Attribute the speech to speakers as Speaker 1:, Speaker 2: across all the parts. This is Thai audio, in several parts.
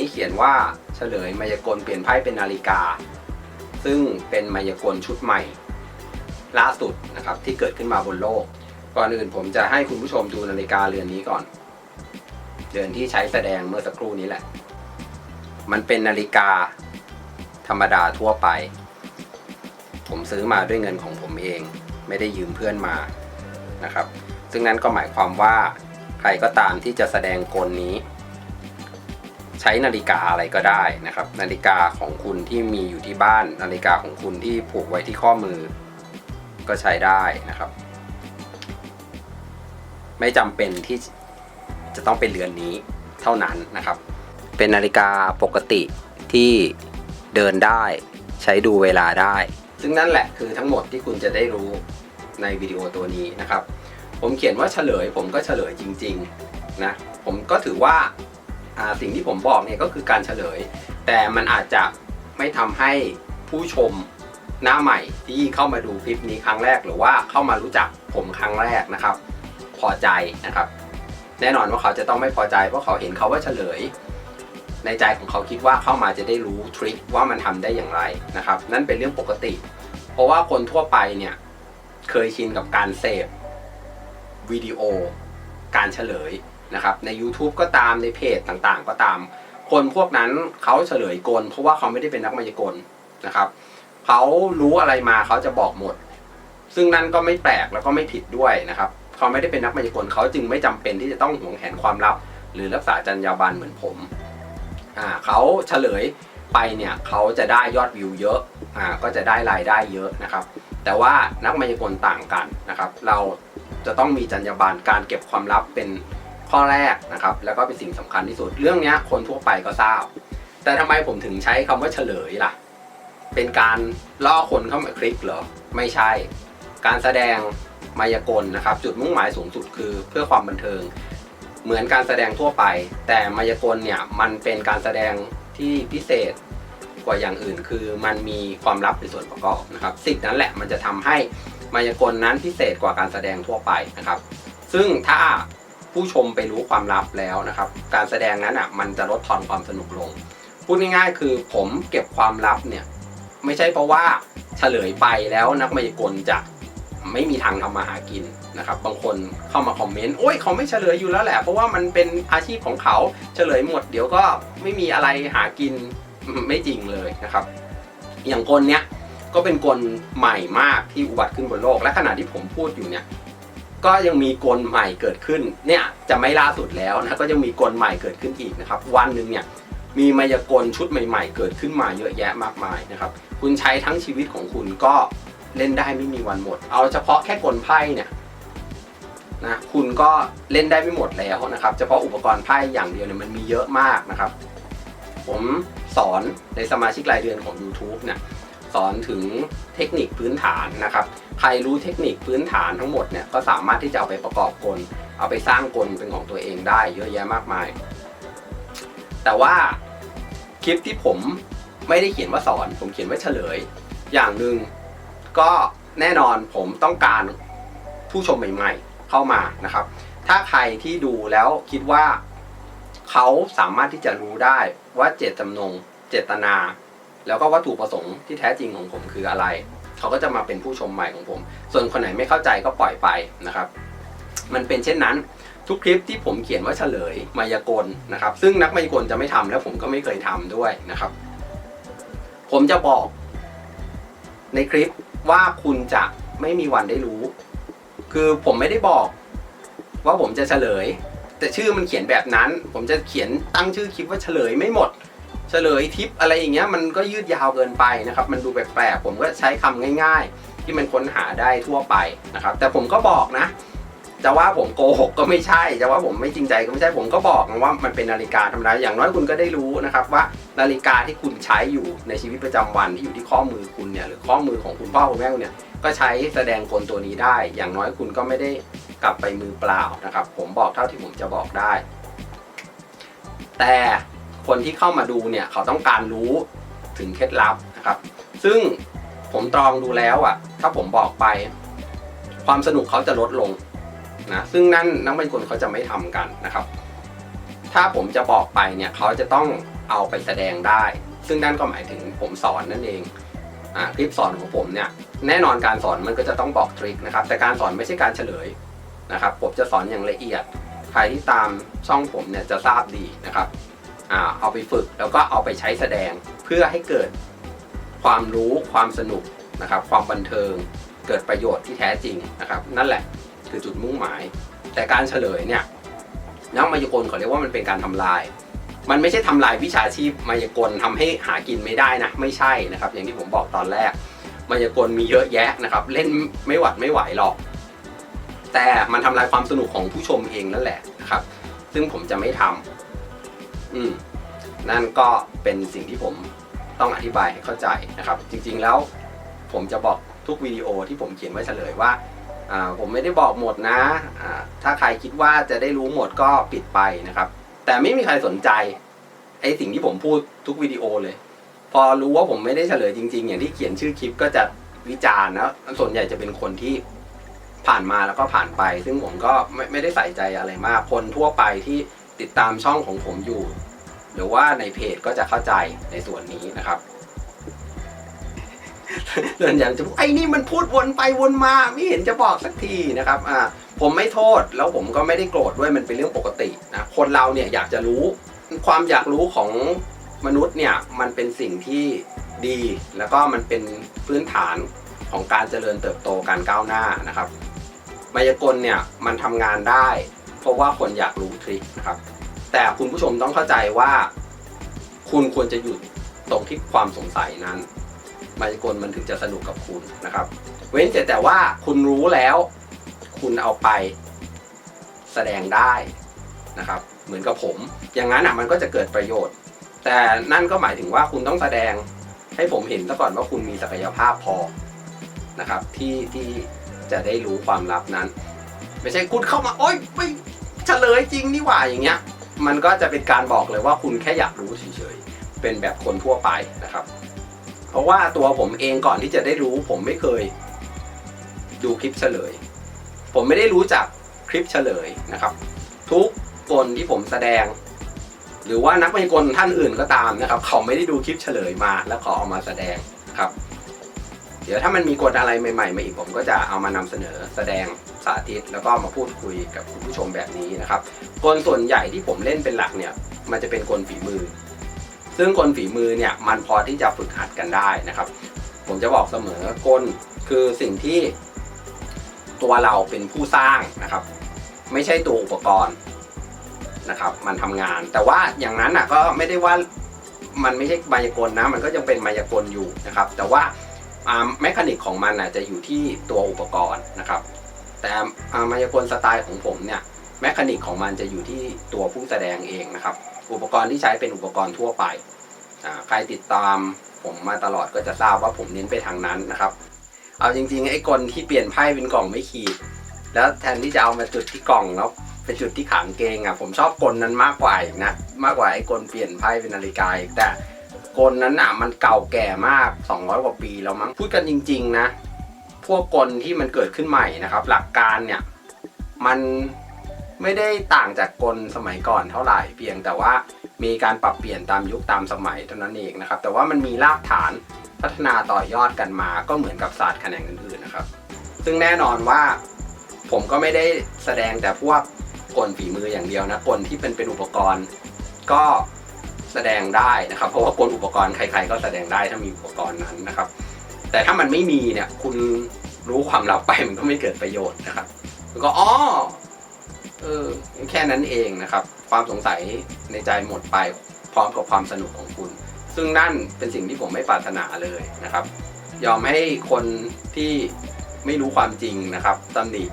Speaker 1: นี้เขียนว่าเฉลยมายากลเปลี่ยนไพ่เป็นนาฬิกา ซึ่งเป็นมายากลชุดใหม่ ล่าสุดนะครับที่เกิดขึ้นมาบนโลก ก่อนอื่นผมจะให้คุณผู้ชมดูนาฬิกาเรือนนี้ก่อน เรือนที่ใช้แสดงเมื่อสักครู่นี้แหละ มันเป็นนาฬิกาธรรมดาทั่วไป ผมซื้อมาด้วยเงินของผมเอง ไม่ได้ยืมเพื่อนมานะครับ ซึ่งนั้นก็หมายความว่าใครก็ตามที่จะแสดงกลนี้ ใช้นาฬิกาอะไรก็ได้นะครับ นาฬิกาของคุณที่มีอยู่ที่บ้าน นาฬิกาของคุณที่ผูกไว้ที่ข้อมือ ก็ใช้ได้นะครับ ไม่จำเป็นที่จะต้องเป็นเรือนนี้เท่านั้นนะครับ เป็นนาฬิกาปกติที่เดินได้ใช้ดูเวลาได้ ซึ่งนั่นแหละคือทั้งหมดที่คุณจะได้รู้ในวิดีโอตัวนี้นะครับ ผมเขียนว่าเฉลย ผมก็เฉลยจริง ๆ นะ ผมก็ถือว่าอ่า สิ่งที่ผมบอกเนี่ยก็คือการเฉลย แต่มันอาจจะไม่ทำให้ผู้ชมหน้าใหม่ที่เข้ามาดูคลิปนี้ครั้งแรก หรือว่าเข้ามารู้จักผมครั้งแรกนะครับ พอใจนะครับ แน่นอนว่าเขาจะต้องไม่พอใจเพราะเขาเห็นเขาว่าเฉลย ในใจของเขาคิดว่าเข้ามาจะได้รู้ทริคว่ามันทำได้อย่างไรนะครับ นั่นเป็นเรื่องปกติ เพราะว่าคนทั่วไปเนี่ยเคยชินกับการเสพวิดีโอ การเฉลย นะครับใน YouTube ก็ตามในเพจต่างๆ ก็ตาม คนพวกนั้นเขาเฉลยกล เพราะว่าเขาไม่ได้เป็นนักมายากลนะครับเขารู้อะไรมาเขาจะบอกหมด ซึ่งนั่นก็ไม่แปลกแล้วก็ไม่ผิดด้วยนะครับเขาไม่ได้เป็นนักมายากลเขาจึงไม่จำเป็นที่จะต้องหวงแหนความลับ หรือรักษาจรรยาบรรณเหมือนผมอ่าเขาเฉลยไปเนี่ยเขาจะได้ยอดวิวเยอะอ่าก็จะได้รายได้เยอะนะครับ แต่ว่านักมายากลต่างกันนะครับ เราจะต้องมีจรรยาบรรณการเก็บความลับเป็น ข้อแรกนะครับแล้วก็เป็นสิ่งสำคัญที่สุดเรื่องนี้คนทั่วไปก็ทราบ แต่ทำไมผมถึงใช้คำว่าเฉลยล่ะ เป็นการล่อคนเข้ามาคลิกเหรอไม่ใช่ การแสดงมายากลนะครับ จุดมุ่งหมายสูงสุดคือเพื่อความบันเทิง เหมือนการแสดงทั่วไป แต่มายากลเนี่ยมันเป็นการแสดงที่พิเศษกว่าอย่างอื่น คือมันมีความลับเป็นส่วนประกอบนะครับสิ่งนั้นแหละมันจะทำให้มายากลนั้นพิเศษกว่าการแสดงทั่วไปนะครับ ซึ่งถ้า ผู้ชมไปรู้ความลับแล้วนะครับ การแสดงนั้นอะมันจะลดทอนความสนุกลง พูดง่ายๆ คือผมเก็บความลับเนี่ยไม่ใช่เพราะว่าเฉลยไปแล้วนักมายากลจะไม่มีทางทำมาหากินนะครับ บางคนเข้ามาคอมเมนต์โอ้ยเขาไม่เฉลยอยู่แล้วแหละ เพราะว่ามันเป็นอาชีพของเขาเฉลยหมด เดี๋ยวก็ไม่มีอะไรหากินไม่จริงเลยนะครับ อย่างกลเนี้ยก็เป็นกลใหม่มากที่อุบัติขึ้นบนโลก และขณะที่ผมพูดอยู่เนี่ย ก็ยังมีกลใหม่เกิดขึ้น เนี่ยจะไม่ล่าสุดแล้วนะก็ยังมีกลใหม่เกิดขึ้นอีกนะครับ วันหนึ่งเนี่ยมีมายากลชุดใหม่ ๆ เกิดขึ้นมาเยอะแยะมากมายนะครับ คุณใช้ทั้งชีวิตของคุณก็เล่นได้ไม่มีวันหมด เอาเฉพาะแค่กลไพ่เนี่ยนะคุณก็เล่นได้ไม่หมดแล้วนะครับ เฉพาะอุปกรณ์ไพ่อย่างเดียวเนี่ยมันมีเยอะมากนะครับ ผมสอนในสมาชิกรายเดือนของ YouTube เนี่ยสอนถึง เทคนิคพื้นฐานนะครับ ใครรู้เทคนิคพื้นฐานทั้งหมดเนี่ยก็สามารถที่จะเอาไปประกอบกล เอาไปสร้างกลเป็นของตัวเองได้เยอะแยะมากมาย แต่ว่าคลิปที่ผมไม่ได้เขียนว่าสอน ผมเขียนว่าเฉลย อย่างหนึ่งก็แน่นอนผมต้องการผู้ชมใหม่ๆ เข้ามานะครับ ถ้าใครที่ดูแล้วคิดว่าเขาสามารถที่จะรู้ได้ว่าเจตจำนง เจตนา แล้วก็วัตถุประสงค์ที่แท้จริงของผมคืออะไร เขาก็จะมาเป็นผู้ชมใหม่ของผม ส่วนคนไหนไม่เข้าใจก็ปล่อยไปนะครับ มันเป็นเช่นนั้นทุกคลิปที่ผมเขียนว่าเฉลยมายากลนะครับ ซึ่งนักมายากลจะไม่ทำแล้วผมก็ไม่เคยทำด้วยนะครับ ผมจะบอก ในคลิปว่าคุณจะไม่มีวันได้รู้ คือผมไม่ได้บอก ว่าผมจะเฉลย แต่ชื่อมันเขียนแบบนั้น ผมจะเขียนตั้งชื่อคลิปว่าเฉลยไม่หมด เฉลยทิปอะไรอย่างเงี้ยมันก็ยืดยาวเกินไปนะครับ มันดูแปลกๆผมก็ใช้คำง่าย ๆ ที่มันค้นหาได้ทั่วไปนะครับ แต่ผมก็บอกนะ จะว่าผมโกหกก็ไม่ใช่ จะว่าผมไม่จริงใจก็ไม่ใช่ผมก็บอกนะว่ามันเป็นนาฬิกาธรรมดาอย่างน้อยคุณก็ได้รู้นะครับว่านาฬิกาที่คุณใช้อยู่ในชีวิตประจำวันที่อยู่ที่ข้อมือคุณเนี่ยหรือข้อมือของคุณพ่อคุณแม่คุณเนี่ยก็ใช้แสดงกลตัวนี้ได้ อย่างน้อยคุณก็ไม่ได้กลับไปมือเปล่านะครับ ผมบอกเท่าที่ผมจะบอกได้ แต่ คนที่เข้ามาดูเนี่ยเขาต้องการรู้ถึงเคล็ดลับนะครับ ซึ่งผมตรองดูแล้วอะ ถ้าผมบอกไป ความสนุกเขาจะลดลงนะซึ่งนั่นนักบอลกลเขาจะไม่ทำกันนะครับ ถ้าผมจะบอกไปเนี่ยเขาจะต้องเอาไปแสดงได้ ซึ่งนั่นก็หมายถึงผมสอนนั่นเองอ่าคลิปสอนของผมเนี่ยแน่นอนการสอนมันก็จะต้องบอกทริคนะครับ แต่การสอนไม่ใช่การเฉลยนะครับ ผมจะสอนอย่างละเอียด ใครที่ตามช่องผมเนี่ยจะทราบดีนะครับ เอาไปฝึกแล้วก็เอาไปใช้แสดงเพื่อให้เกิดความรู้ความสนุกนะครับ ความบันเทิงเกิดประโยชน์ที่แท้จริงนะครับ นั่นแหละคือจุดมุ่งหมาย แต่การเฉลยเนี่ยนักมายากลเขาเรียกว่ามันเป็นการทำลาย มันไม่ใช่ทำลายวิชาชีพมายากลทำให้หากินไม่ได้นะไม่ใช่นะครับ อย่างที่ผมบอกตอนแรกมายากลมีเยอะแยะนะครับ เล่นไม่หวัดไม่ไหวหรอก แต่มันทำลายความสนุกของผู้ชมเองนั่นแหละนะครับ ซึ่งผมจะไม่ทำ อืมนั่นก็เป็นสิ่งที่ผมต้องอธิบายให้เข้าใจนะครับ จริงๆแล้วผมจะบอกทุกวิดีโอที่ผมเขียนไว้เฉลยว่าผมไม่ได้บอกหมดนะถ้าใครคิดว่าจะได้รู้หมดก็ปิดไปนะครับ แต่ไม่มีใครสนใจไอ้สิ่งที่ผมพูดทุกวิดีโอเลย พอรู้ว่าผมไม่ได้เฉลยจริง ๆ อย่างที่เขียนชื่อคลิปก็จะวิจารณ์นะส่วนใหญ่จะเป็นคนที่ผ่านมาแล้วก็ผ่านไป ซึ่งผมก็ไม่ไม่ได้ใส่ใจอะไรมากคนทั่วไปที่ ติดตามช่องของผมอยู่ หรือว่าในเพจก็จะเข้าใจในส่วนนี้นะครับเรื่องอย่างจะไอ้นี่มันพูดวนไปวนมาไม่เห็นจะบอกสักทีนะครับอ่าผมไม่โทษแล้วผมก็ไม่ได้โกรธด้วยมันเป็นเรื่องปกตินะคนเราเนี่ยอยากจะรู้ความอยากรู้ของมนุษย์เนี่ยมันเป็นสิ่งที่ดีแล้วก็มันเป็นพื้นฐานของการเจริญเติบโตการก้าวหน้านะครับมายากลเนี่ยมันทำงานได้ เพราะว่าคนอยากรู้ทริคนะครับ แต่คุณผู้ชมต้องเข้าใจว่า คุณควรจะหยุดตรงที่ความสงสัยนั้นมายากลมันถึงจะสนุกกับคุณนะครับ เว้นแต่แต่ว่าคุณรู้แล้ว คุณเอาไปแสดงได้นะครับ เหมือนกับผม อย่างนั้นอะมันก็จะเกิดประโยชน์ แต่นั่นก็หมายถึงว่าคุณต้องแสดงให้ผมเห็นซะก่อนว่าคุณมีศักยภาพพอนะครับที่ที่จะได้รู้ความลับนั้น ไม่ใช่คุณเข้ามาโอ๊ยไม่เฉลยจริงนี่หว่าอย่างเงี้ย มันก็จะเป็นการบอกเลยว่าคุณแค่อยากรู้เฉยๆเป็นแบบคนทั่วไปนะครับ เพราะว่าตัวผมเองก่อนที่จะได้รู้ ผมไม่เคย ดูคลิปเฉลย ผมไม่ได้รู้จักคลิปเฉลยนะครับ ทุกกลที่ผมแสดง หรือว่านักมายากลท่านอื่นก็ตามนะครับ เขาไม่ได้ดูคลิปเฉลยมา แล้วเขาเอามาแสดงครับ ดี๋ยวถ้ามันมีกฎอะไรใหม่ๆมาอีกผมก็จะเอามานำเสนอแสดงสาธิต แล้วก็มาพูดคุยกับคุณผู้ชมแบบนี้นะครับกลส่วนใหญ่ที่ผมเล่นเป็นหลักเนี่ยมันจะเป็นกลฝีมือ ซึ่งกลฝีมือเนี่ยมันพอที่จะฝึกหัดกันได้นะครับ ผมจะบอกเสมอกลคือสิ่งที่ตัวเราเป็นผู้สร้างนะครับ ไม่ใช่ตัวอุปกรณ์นะครับ มันทำงาน แต่ว่าอย่างนั้นอะก็ไม่ได้ว่ามันไม่ใช่มายากลนะ มันก็ยังเป็นมายากลอยู่นะครับ แต่ว่า แมคานิกของมันอะจะอยู่ที่ตัวอุปกรณ์นะครับ แต่อามายากลสไตล์ของผมเนี่ยแมคานิกของมันจะอยู่ที่ตัวผู้แสดงเองนะครับ อุปกรณ์ที่ใช้เป็นอุปกรณ์ทั่วไป ใครติดตามผมมาตลอดก็จะทราบว่าผมเน้นไปทางนั้นนะครับ เอาจริงๆไอ้กลที่เปลี่ยนไพ่เป็นกล่องไม่ขีด แล้วแทนที่จะเอามาจุดที่กล่องแล้วไปจุดที่ขางเกงอะผมชอบกลนั้นมากกว่านะมากกว่าไอ้กลเปลี่ยนไพ่เป็นนาฬิกาแต่ กลนั้นอะมันเก่าแก่มาก 200 กว่าปีแล้วมั้งพูดกันจริง ๆ นะ พวกกลที่มันเกิดขึ้นใหม่นะครับ หลักการเนี่ยมันไม่ได้ต่างจากกลสมัยก่อนเท่าไหร่เพียงแต่ว่ามีการปรับเปลี่ยนตามยุคตามสมัยเท่านั้นเองนะครับ แต่ว่ามันมีรากฐานพัฒนาต่อยอดกันมาก็เหมือนกับศาสตร์แขนงอื่นๆนะครับ ซึ่งแน่นอนว่าผมก็ไม่ได้แสดงแต่พวกกลฝีมืออย่างเดียวนะกลที่เป็นเป็นอุปกรณ์ ก็ แสดงได้นะครับ เพราะว่ากลอุปกรณ์ใคร ๆ ก็แสดงได้ถ้ามีอุปกรณ์นั้นนะครับ แต่ถ้ามันไม่มีเนี่ยคุณรู้ความลับไปมันก็ไม่เกิดประโยชน์นะครับมันก็อ๋อเออแค่นั้นเองนะครับ ความสงสัยในใจหมดไปพร้อมกับความสนุกของคุณ ซึ่งนั่นเป็นสิ่งที่ผมไม่ปรารถนาเลยนะครับ ยอมให้คนที่ไม่รู้ความจริงนะครับตำหนิ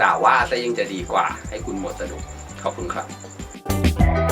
Speaker 1: ด่าว่าซะยังจะดีกว่า ให้คุณหมดสนุกขอบคุณครับ